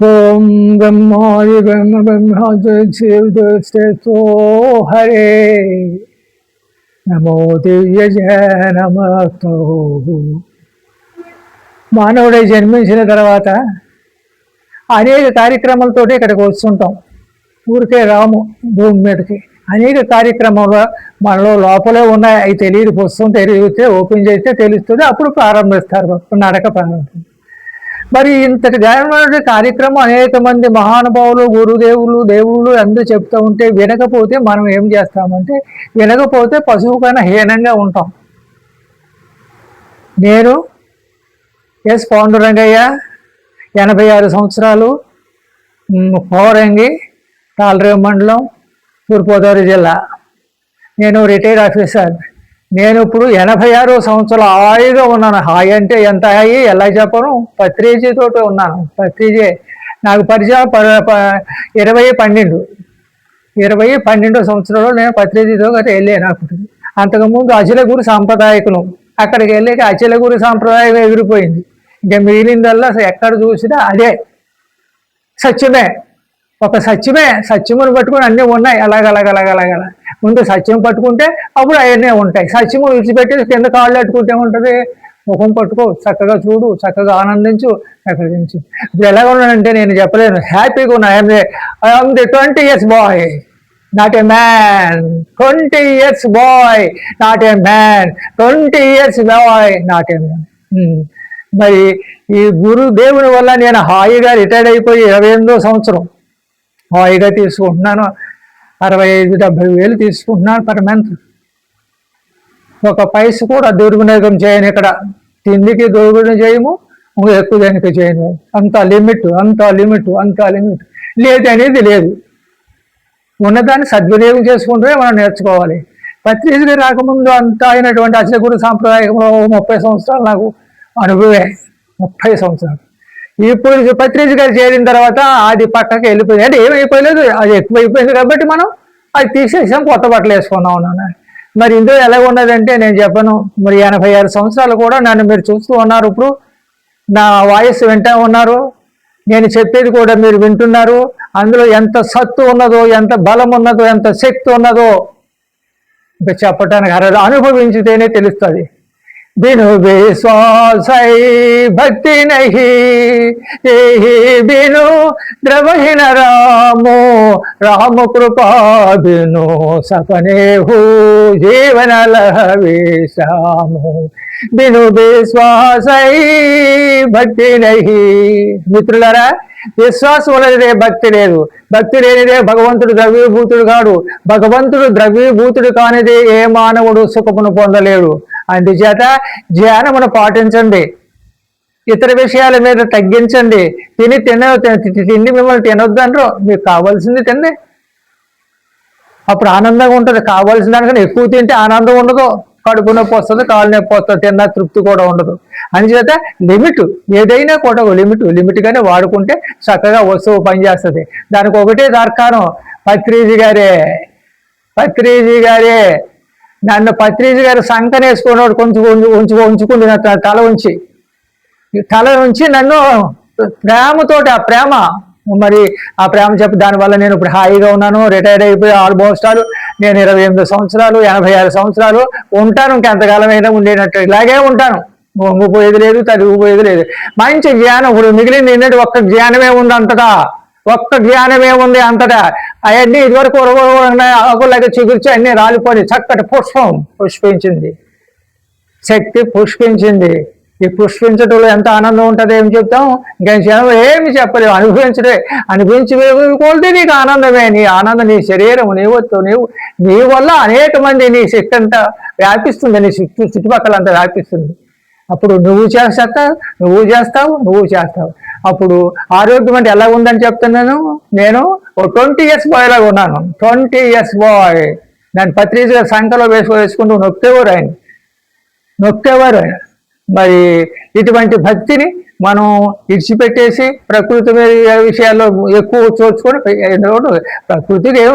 ఓం బ్రహ్మాది బ్రహ్మ బ్రహ్మో హరే నమో దివ్య నమతో మానవుడై జన్మించిన తర్వాత అనేక కార్యక్రమాలతో ఇక్కడికి వస్తుంటాం. ఊరికే రాము భూమి మీదకి. అనేక కార్యక్రమాలు మనలో లోపలే ఉన్నాయి. అవి తెలియదు పుస్తకం తెలియతే ఓపెన్ చేస్తే తెలుస్తుంది. అప్పుడు ప్రారంభిస్తారు నడక ప్రారంభిస్తుంది మరి ఇంతటి గాయమైన కార్యక్రమం అనేక మంది మహానుభావులు గురుదేవులు దేవుళ్ళు అందరూ చెప్తూ ఉంటే వినకపోతే మనం ఏం చేస్తామంటే వినకపోతే పశువు కన్నా హీనంగా ఉంటాం. నేను ఎస్ పాండురంగయ్య ఎనభై ఆరు సంవత్సరాలు మ్, పౌరంగి తాళరేవు మండలం తూర్పుగోదావరి జిల్లా. నేను రిటైర్డ్ ఆఫీసర్. నేను ఇప్పుడు ఎనభై ఆరో సంవత్సరాలు హాయిగా ఉన్నాను. హాయి అంటే ఎంత హాయి? ఎలా చెప్పను? పత్రిజీతో ఉన్నాను. పత్రిజీ నాకు పరిచయం ప- ప- ఇరవై పన్నెండు. ఇరవై పన్నెండో సంవత్సరంలో నేను పత్రిజీతో గట్రా వెళ్ళాను అప్పుడు అంతకుముందు అచలగురు సాంప్రదాయకులు. అక్కడికి వెళ్ళాక అచలగురు సాంప్రదాయం ఎగిరిపోయింది. ఇంకా మిగిలిందల్లా అసలు ఎక్కడ చూసినా అదే సత్యమే. ఒక సత్యమే సత్యమును పట్టుకుని అన్నీ ఉన్నాయి. అలాగ అలాగ అలాగ అలాగ ముందు సత్యం పట్టుకుంటే అప్పుడు అవన్నీ ఉంటాయి. సత్యము విడిచిపెట్టి కింద కాళ్ళు పెట్టుకుంటే ఉంటుంది ముఖం పట్టుకో చక్కగా చూడు చక్కగా ఆనందించు ఆనందించు ఇప్పుడు ఎలాగ ఉన్నానంటే నేను చెప్పలేను. హ్యాపీగా ఉన్నా. I'm I'm the twenty years boy. Not a man. Twenty years boy. Not a man. Twenty years boy. Not a man. మరి ఈ గురు దేవుని వల్ల నేను హాయిగా రిటైర్డ్ అయిపోయి ఇరవై ఎనిమిదో సంవత్సరం హాయిగా తీసుకుంటున్నాను. అరవై ఐదు డెబ్బై వేలు తీసుకుంటున్నాను పర్ మంత్ ఒక పైస కూడా దుర్వినియోగం చేయను ఇక్కడ. తిండికి దుర్వినియోగం చేయము ఎక్కువ దానికి చేయను. అంత లిమిట్ అంత లిమిట్ అంత లిమిట్ లేదు అనేది లేదు. ఉన్నదాన్ని సద్వినియోగం చేసుకుంటే మనం నేర్చుకోవాలి. పత్రికగా రాకముందు అంతా అయినటువంటి అచలగురు సాంప్రదాయంలో ముప్పై సంవత్సరాలు నాకు అనుభవే ముప్పై సంవత్సరాలు. ఇప్పుడు పత్రిక గారు చేరిన తర్వాత అది పక్కకి వెళ్ళిపోయింది. అంటే ఏమైపోయలేదు అది ఎక్కువైపోయింది కాబట్టి మనం అది తీసేసాం కొత్త బట్టలు వేసుకున్నాం నాన్న మరి ఇందులో ఎలా ఉన్నదంటే నేను చెప్పను మరి ఎనభై ఆరు సంవత్సరాలు కూడా నన్ను మీరు చూస్తూ ఉన్నారు ఇప్పుడు. నా వాయిస్ వింటా ఉన్నారు నేను చెప్పేది కూడా మీరు వింటున్నారు. అందులో ఎంత సత్తు ఉన్నదో ఎంత బలం ఉన్నదో ఎంత శక్తి ఉన్నదో ఇంకా చెప్పటానికి అర్హత అనుభవించితేనే తెలుస్తుంది. बिनु विश्वासै भक्ति नहीं यही बिनु द्रवहीन रामो राम कृपा बिनु सपने हो जीवन लहवे श्यामो बिनु विश्वासै భక్తి నహి మిత్రులారా విశ్వాసం ఉన్నదే భక్తి లేదు భక్తి లేనిదే భగవంతుడు ద్రవ్యభూతుడు కాడు భగవంతుడు ద్రవ్యభూతుడు కానిదే ఏ మానవుడు సుఖమును పొందలేడు అందుచేత ధ్యానమును పాటించండి. ఇతర విషయాల మీద తగ్గించండి. తిని తిన తి- తిండి మిమ్మల్ని తినొద్దనరు. మీకు కావాల్సింది తిండి అప్పుడు ఆనందంగా ఉంటుంది. కావాల్సిన దానికన్నా ఎక్కువ తింటే ఆనందం ఉండదు. కడుపు నొప్పి వస్తుంది కాలు నొప్పి వస్తుంది తిన్న తృప్తి కూడా ఉండదు. అందుచేత లిమిట్ ఏదైనా కూడా ఒక లిమిట్ లిమిట్గానే వాడుకుంటే చక్కగా వస్తువు పనిచేస్తుంది దానికి ఒకటే దర్కారం. పత్రిజీ గారే పత్రిజీ గారే. నన్ను పత్రిజ గారు సంకనేసుకున్నాడు కొంచెం ఉంచు ఉంచు ఉంచుకుంది తల ఉంచి. తల ఉంచి నన్ను ప్రేమతోటి ఆ ప్రేమ మరి ఆ ప్రేమ చెప్పి దానివల్ల నేను ఇప్పుడు హాయిగా ఉన్నాను రిటైర్ అయిపోయి ఆల్మోస్ట్ ఆల్ నేను ఇరవై ఎనిమిది సంవత్సరాలు ఎనభై ఆరు సంవత్సరాలు ఉంటాను ఇంకెంతకాలమైనా ఉండేటట్టు ఇలాగే ఉంటాను. వంగిపోయేది లేదు తరిగిపోయేది లేదు. మంచి జ్ఞానం ఇప్పుడు మిగిలింది ఏంటంటే ఒక్క జ్ఞానమే ఉందంతటా ఒక్క జ్ఞానమే ఉంది అంతటా. అవన్నీ ఇదివరకు ఆకులకి చిగుర్చి అన్ని రాలిపోయి చక్కటి పుష్పం పుష్పించింది. శక్తి పుష్పించింది. ఈ పుష్పించటంలో ఎంత ఆనందం ఉంటుంది ఏం చెప్తాం? గంశనం ఏమి చెప్పలేవు. అనుభవించడే అనుభవించి కొలితే నీకు ఆనందమే. నీ ఆనందం నీ శరీరం నీవొత్తు నీవు నీ వల్ల అనేక మంది నీ శక్తి అంతా వ్యాపిస్తుంది. నీ చుట్టుపక్కల అంతా వ్యాపిస్తుంది. అప్పుడు నువ్వు చేస్తా నువ్వు చేస్తావు నువ్వు చేస్తావు. అప్పుడు ఆరోగ్యం అంటే ఎలా ఉందని చెప్తున్నాను నేను ఓ ట్వంటీ ఇయర్స్ బాయ్ లాగా ఉన్నాను. Twenty years boy. నేను పత్రిక సంఖలో వేసుకో వేసుకుంటూ నొక్కేవారు ఆయన. నొక్కేవారు ఆయన. మరి ఇటువంటి భక్తిని మనం ఇడిచిపెట్టేసి ప్రకృతి మీద విషయాల్లో ఎక్కువ చూసుకొని ప్రకృతికి ఏం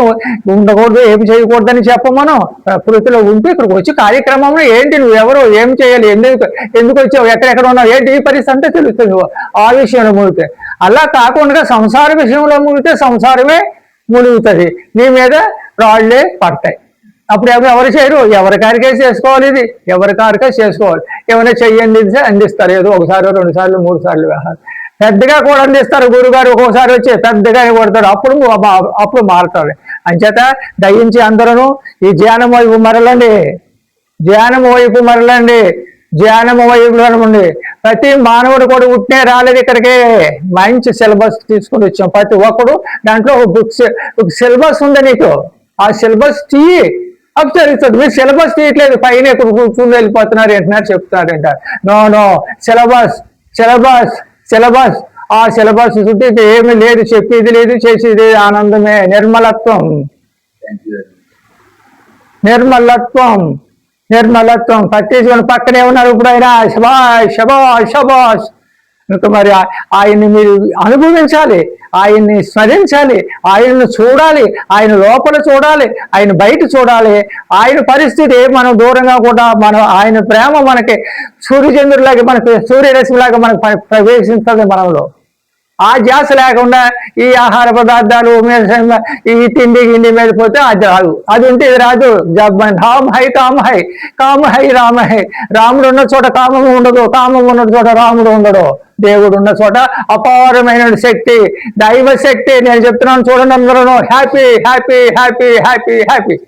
ఉండకూడదు ఏం చేయకూడదని చెప్పం మనం. ప్రకృతిలో ఉంటూ ఇక్కడికి వచ్చి కార్యక్రమంలో ఏంటి నువ్వు ఎవరు ఏం చేయాలి ఎందుకు ఎందుకు వచ్చావు ఎక్కడెక్కడ ఉన్నావు ఏంటి ఈ పరిస్థితి తెలుస్తుంది. ఆ విషయంలో ముగితే అలా కాకుండా సంసార విషయంలో ముగితే సంసారమే మునుగుతుంది. నీ మీద రాళ్ళే పడతాయి. అప్పుడు ఎవరు ఎవరు చేయరు ఎవరి కారికే చేసుకోవాలి ఇది ఎవరి కారికే చేసుకోవాలి. ఏమైనా చెయ్యి అందిస్తారు ఏదో ఒకసారి రెండు సార్లు మూడు సార్లు వేస్తారు పెద్దగా కూడా అందిస్తారు గురుగారు ఒక్కోసారి వచ్చి పెద్దగా కొడతాడు అప్పుడు అప్పుడు మారుతాడు అంచేత దయించి అందరూ ఈ ధ్యానం వైపు మరలండి. ధ్యానం వైపు మరలండి. ధ్యానం వైపు ప్రతి మానవుడు కూడా ఉట్నే రాలేదు ఇక్కడికి. మంచి సిలబస్ తీసుకొని వచ్చాం. ప్రతి ఒక్కడు దాంట్లో ఒక బుక్స్ సిలబస్ ఉంది నీకు. ఆ సిలబస్ తీయి. అప్పుడు మీరు సిలబస్ తీయట్లేదు. పైన కూర్చుని వెళ్ళిపోతున్నారు. ఏంటన్నారు? చెప్తున్నారంట no no. Syllabus syllabus syllabus. ఆ సిలబస్ చుట్టూ ఏమీ లేదు. చెప్పేది లేదు. చేసేది ఆనందమే. నిర్మలత్వం. నిర్మలత్వం. నిర్మలత్వం. పత్తీసుకొని పక్కనే ఉన్నారు ఇప్పుడు ఆయన. శబాష్ శబాష్ శబాష్ ఇంకా మరి ఆయన్ని మీరు అనుభవించాలి ఆయన్ని స్మరించాలి ఆయన్ని చూడాలి ఆయన లోపల చూడాలి ఆయన బయట చూడాలి. ఆయన పరిస్థితి మనం దూరంగా కూడా మనం ఆయన ప్రేమ మనకి సూర్యచంద్రులాగా మనకి సూర్యరశ్మిలాగా మనకు ప్రవేశించాలి ప్రవేశిస్తుంది మనలో. ఆ ధ్యాస లేకుండా ఈ ఆహార పదార్థాలు ఈ తిండి గిండి మీద పోతే అది రాదు. అది ఉంటే ఇది రాదు. జబ్బన్ హామ్ హై కామ హై. కామ హై రామ హై. రాముడు ఉన్న చోట కామము ఉండదు. కామం ఉన్న చోట రాముడు ఉండడు. దేవుడు ఉన్న చోట అపారమైన శక్తి దైవ శక్తి. నేను చెప్తున్నాను చూడండి అందరూ. Happy happy happy happy happy.